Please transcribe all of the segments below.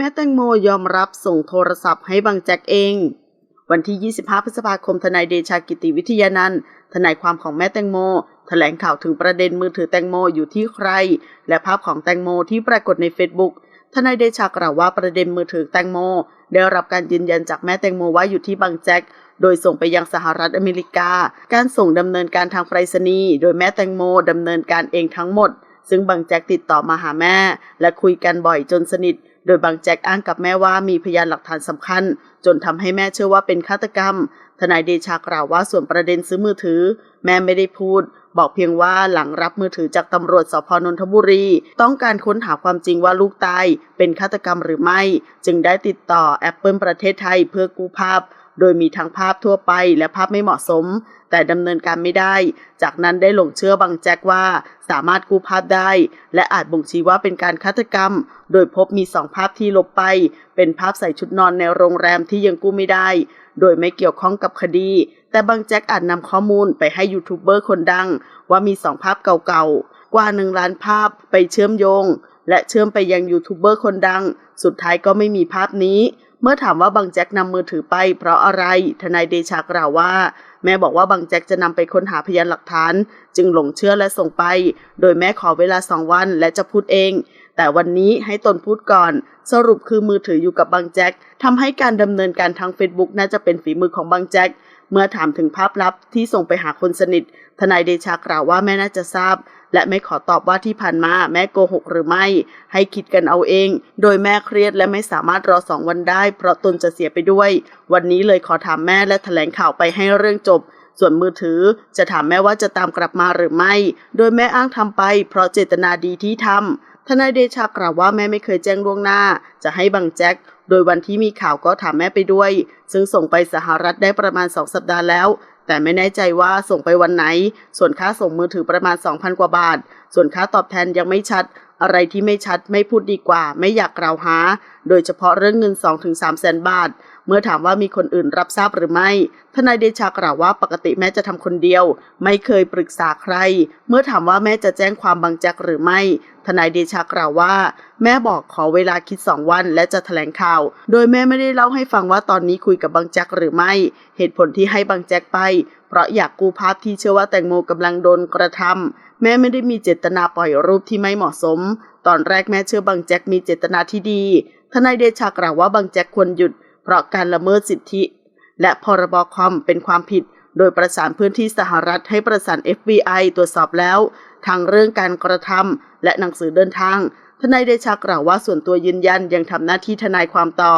แม่แตงโมยอมรับส่งโทรศัพท์ให้บังแจ็คเอง วันที่ 25 พฤษภาคมทนายเดชากิติวิทยานันท์ทนายความของแม่แตงโมแถลงข่าวถึงประเด็นมือถือแตงโมอยู่ที่ใคร และภาพของแตงโมที่ปรากฏในเฟซบุ๊กทนายเดชากล่าวว่าประเด็นมือถือแตงโม ได้รับการยืนยันจากแม่แตงโมว่าอยู่ที่บางแจ็คโดยส่งไปยังสหรัฐอเมริกา การส่งดำเนินการทางไปรษณีย์โดยแม่แตงโมดำเนินการเองทั้งหมด ซึ่งบางแจ็คติดต่อมาหาแม่ และคุยกันบ่อยจนสนิท โดยบางแจ็คอ้างกับแม่ว่ามีพยานหลักฐานสำคัญ จนทำให้แม่เชื่อว่าเป็นฆาตกรรม ทนายเดชากล่าวว่าส่วนประเด็นซื้อมือถือ แม่ไม่ได้พูด บอกเพียงว่าหลังรับมือถือจากตำรวจสพนนทบุรี ต้องการค้นหาความจริงว่าลูกตายเป็นฆาตกรรมหรือไม่ จึงได้ติดต่อ Apple ประเทศไทยเพื่อกู้ภาพ โดยมีทั้งภาพทั่วไปและภาพไม่เหมาะสม แต่ดำเนินการไม่ได้ จากนั้นได้หลงเชื่อบังแจ็คว่าสามารถกู้ภาพได้ และอาจบ่งชี้ว่าเป็นการฆาตกรรม โดยพบมีสองภาพที่ลบไป เป็นภาพใส่ชุดนอนในโรงแรมที่ยังกู้ไม่ได้ โดยไม่เกี่ยวข้องกับคดี แต่บางแจ็คอาจนำข้อมูลไปให้ยูทูบเบอร์คนดัง ว่ามีสองภาพเก่าๆกว่าหนึ่งล้านภาพไปเชื่อมโยง และเชื่อมไปยังยูทูบเบอร์คนดัง สุดท้ายก็ไม่มีภาพนี้ เมื่อถามว่าบางแจ็คนำมือถือไป เพราะอะไร ทนายเดชากล่าวว่า แม่บอกว่าบางแจ็คจะนำไปค้นหาพยานหลักฐาน จึงหลงเชื่อและส่งไป โดยแม่ขอเวลาสองวันและจะพูดเอง แต่วันนี้ให้ตนพูดก่อน สรุปคือมือถืออยู่กับบางแจ็คทำให้การดำเนินการทาง Facebook น่าจะเป็นฝีมือของบางแจ็ค เมื่อถามถึงภาพลับที่ส่งไปหาคนสนิท ทนายเดชากล่าวว่าแม่น่าจะทราบ และไม่ขอตอบว่าที่ผ่านมาแม่โกหกหรือไม่ ให้คิดกันเอาเอง โดยแม่เครียดและไม่สามารถรอสองวันได้ เพราะตนจะเสียไปด้วย วันนี้เลยขอถามแม่และแถลงข่าวไปให้เรื่องจบส่วนมือถือจะถามแม่ว่าจะตามกลับมาหรือไม่ โดยแม่อ้างทำไป เพราะเจตนาดีที่ทำทนายเดชากล่าวว่าแม่ไม่เคยแจ้งล่วงหน้า จะให้บังแจ็ค โดยวันที่มีข่าวก็ถามแม่ไปด้วย ซึ่งส่งไปสหรัฐได้ประมาณ 2 สัปดาห์แล้ว แต่ไม่แน่ใจว่าส่งไปวันไหน ส่วนค่าส่งมือถือประมาณ 2,000 กว่าบาท ส่วนค่าตอบแทนยังไม่ชัด อะไรที่ไม่ชัดไม่พูดดีกว่า ไม่อยากกล่าวหา โดยเฉพาะเรื่องเงิน 2-3 แสนบาท เมื่อถามว่ามีคนอื่นรับทราบหรือไม่ ทนายเดชากล่าวว่าปกติแม่จะทำคนเดียว ไม่เคยปรึกษาใคร เมื่อถามว่าแม่จะแจ้งความบางแจ็คหรือไม่ ทนายเดชากล่าวว่า แม่บอกขอเวลาคิดสองวันและจะแถลงข่าว โดยแม่ไม่ได้เล่าให้ฟังว่าตอนนี้คุยกับบางแจ็คหรือไม่ เหตุผลที่ให้บางแจ็คไป เพราะอยากกู้ภาพที่เชื่อว่าแตงโมกำลังโดนกระทำแม่ไม่ได้มีเจตนาปล่อยรูปที่ไม่เหมาะสม ตอนแรกแม่เชื่อบางแจ็คมีเจตนาที่ดี ทนายเดชากล่าวว่าบางแจ็คควรหยุด เพราะการละเมิดสิทธิ และพรบคอมเป็นความผิด โดยประสานพื้นที่สหรัฐให้ประสาน FBI ตรวจสอบแล้ว ทางเรื่องการกระทำและหนังสือเดินทาง ทนายเดชากล่าวว่าส่วนตัวยืนยันยังทำหน้าที่ทนายความต่อ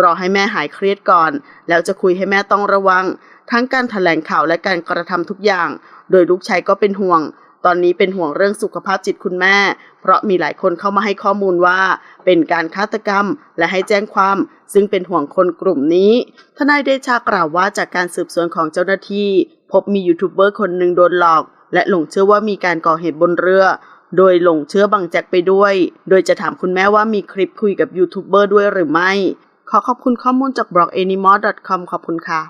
รอให้แม่หายเครียดก่อน แล้วจะคุยให้แม่ต้องระวัง ทั้งการถแถลงข่าวและการกระทำทุกอย่าง โดยลูกชายก็เป็นห่วง ตอนนี้เป็นห่วงเรื่องสุขภาพจิตคุณแม่ เพราะมีหลายคนเข้ามาให้ข้อมูลว่า เป็นการฆาตกรรมและให้แจ้งความ ซึ่งเป็นห่วงคนกลุ่มนี้ ทนายเดชากล่าวว่าจากการสืบสวนของเจ้าหน้าที่ พบมียูทูบเบอร์คนหนึ่งโดนหลอก และหลงเชื่อว่ามีการก่อเหตุบนเรือ โดยหลงเชื่อบังแจ็คไปด้วย โดยจะถามคุณแม่ว่ามีคลิปคุยกับยูทูบเบอร์ด้วยหรือไม่ ขอขอบคุณข้อมูลจาก b l o g a n i m a l c o m ขอบคุณค่ะ